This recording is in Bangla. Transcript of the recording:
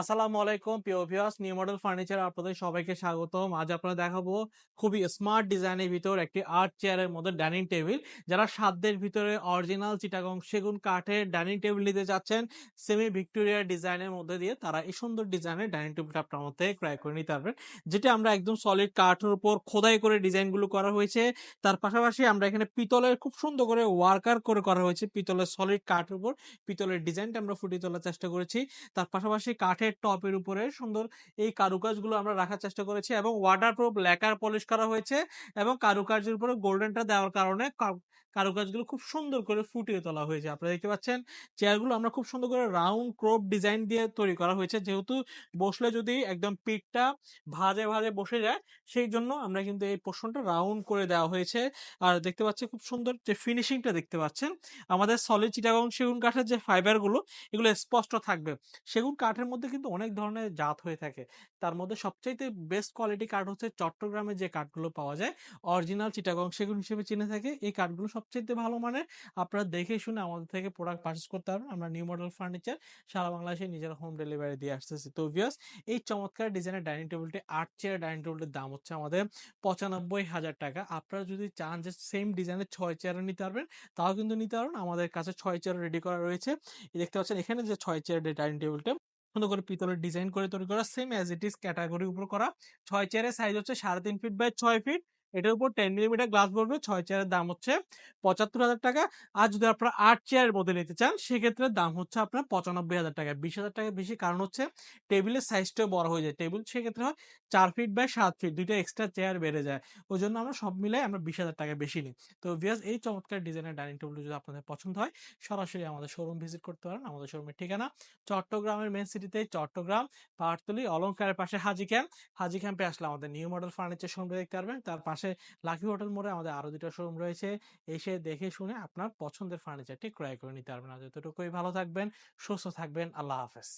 আসসালামু আলাইকুম, প্রিয় ভিউয়ার্স নিউ মডেল ফার্নিচার আপনাদের সবাইকে স্বাগতম। আজ আপনারা দেখাবো খুবই স্মার্ট ডিজাইনের ভিতর একটি আর্ট চেয়ারের মধ্যে ডাইনিং টেবিল যারা সাধ্যের ভিতরে অরিজিনাল চিটাগং সেগুন কাঠের ডাইনিং টেবিল নিতে যাচ্ছেন সেমি ভিক্টোরিয়া ডিজাইনের মধ্যে দিয়ে তারা এই সুন্দর ডিজাইনের ডাইনিং টেবিলটা আপনার মধ্যে ক্রয় করে নিতে পারবেন। যেটা আমরা একদম সলিড কাঠের উপর খোদাই করে ডিজাইনগুলো করা হয়েছে। তার পাশাপাশি আমরা এখানে পিতলের খুব সুন্দর করে ওয়ার্কার করে করা হয়েছে, পিতলের সলিড কাঠের উপর। পিতলের ডিজাইনটা আমরা ফুটিয়ে তোলার চেষ্টা করেছি। তার পাশাপাশি কাঠের টপের উপরে সুন্দর এই কারুকাজগুলো আমরা রাখার চেষ্টা করেছি এবং ওয়াটারপ্রুফ ল্যাকার পলিশ করা হয়েছে এবং কারুকার্যের উপরে গোল্ডেনটা দেওয়ার কারণে কারুকাজগুলো খুব সুন্দর করে ফুটিয়ে তোলা হয়েছে। আপনারা দেখতে পাচ্ছেন চেয়ারগুলো আমরা খুব সুন্দর করে রাউন্ড ক্রোপ ডিজাইন দিয়ে তৈরি করা হয়েছে। যেহেতু বসলে যদি একদম পিঠটা ভাজে ভাজে বসে যায়, সেই জন্য আমরা কিন্তু এই পোর্শনটা রাউন্ড করে দেওয়া হয়েছে। আর দেখতে পাচ্ছি খুব সুন্দর যে ফিনিশিংটা দেখতে পাচ্ছেন, আমাদের সলিড চিটাগং সেগুন কাঠের যে ফাইবারগুলো এগুলো স্পষ্ট থাকবে। সেগুন কাঠের মধ্যে কিন্তু অনেক ধরনের জাত হয়ে থাকে। তার মধ্যে সবচাইতে বেস্ট কোয়ালিটি কাঠ হচ্ছে চট্টগ্রামে যে কাঠগুলো পাওয়া যায় অরিজিনাল চিটাগং সেগুন হিসেবে চিনে থাকে। এই কাঠগুলো সবচাইতে ভালো মানের। আপনারা দেখে শুনে আমাদের থেকে প্রোডাক্ট পারচেস করতে পারবেন। আমরা নিউ মডেল ফার্নিচার সারা বাংলাদেশে নিজের হোম ডেলিভারি দিয়ে আসতেছি। তো ভিউয়ার্স এই চমৎকার ডিজাইনের ডাইনিং টেবিলটি আট চেয়ার ডাইনিং টেবিলটির দাম হচ্ছে আমাদের পঁচানব্বই হাজার টাকা। আপনারা যদি চান যে সেম ডিজাইনের ছয় চেয়ারও নিতে পারবেন, তাও কিন্তু নিতে পারবেন। আমাদের কাছে ছয় চেয়ার রেডি করা রয়েছে। দেখতে পাচ্ছেন এখানে যে ছয় চেয়ারের ডাইনিং টেবিলটা সুন্দর করে পিতলের ডিজাইন করে তৈরি করা সেম এজ ইট ইজ ক্যাটাগরির উপর করা। ছয় চেয়ারের সাইজ হচ্ছে সাড়ে তিন ফিট বাই ছয় ফিট এটার উপর টেন মিলিমিটার গ্লাস পড়বে ছয় চেয়ারের দাম হচ্ছে পঁচাত্তর হাজার টাকা। আর যদি আপনারা আট চেয়ারের মধ্যে নিতে চান, সেক্ষেত্রে দাম হচ্ছে আপনার পঁচানব্বই হাজার টাকা। বিশ হাজার টাকা বেশি কারণ হচ্ছে টেবিলের সাইজটাও বড় হয়ে যায়। টেবিল সেক্ষেত্রে হয় চার ফিট বাই সাত ফিট দুইটা এক্সট্রা চেয়ার বেড়ে যায়। ওই জন্য আমরা সব মিলাই আমরা বিশ হাজার টাকা বেশি নিই। তো ভিয়াস এই চমৎকার ডিজাইনের ডাইনিং টেবিল যদি আপনাদের পছন্দ হয়, সরাসরি আমাদের শোরুম ভিজিট করতে পারেন। আমাদের শোরুমের ঠিকানা চট্টগ্রামের মেন সিটিতে চট্টগ্রাম, পাহাড়তলি অলঙ্কারের পাশে হাজি ক্যাম্প হাজি ক্যাম্পে আসলে আমাদের নিউ মডেল ফার্নিচার শোরুম দেখতে পারবেন। তার পাশে লাকি হোটেল মোড়ে আমাদের আরও দুটো শোরুম রয়েছে। এসে দেখে শুনে আপনার পছন্দের ফার্নিচারটি ক্রয় করে নিতে পারবেন। আজ যতটুকুই ভালো থাকবেন, সুস্থ থাকবেন। আল্লাহ হাফেজ।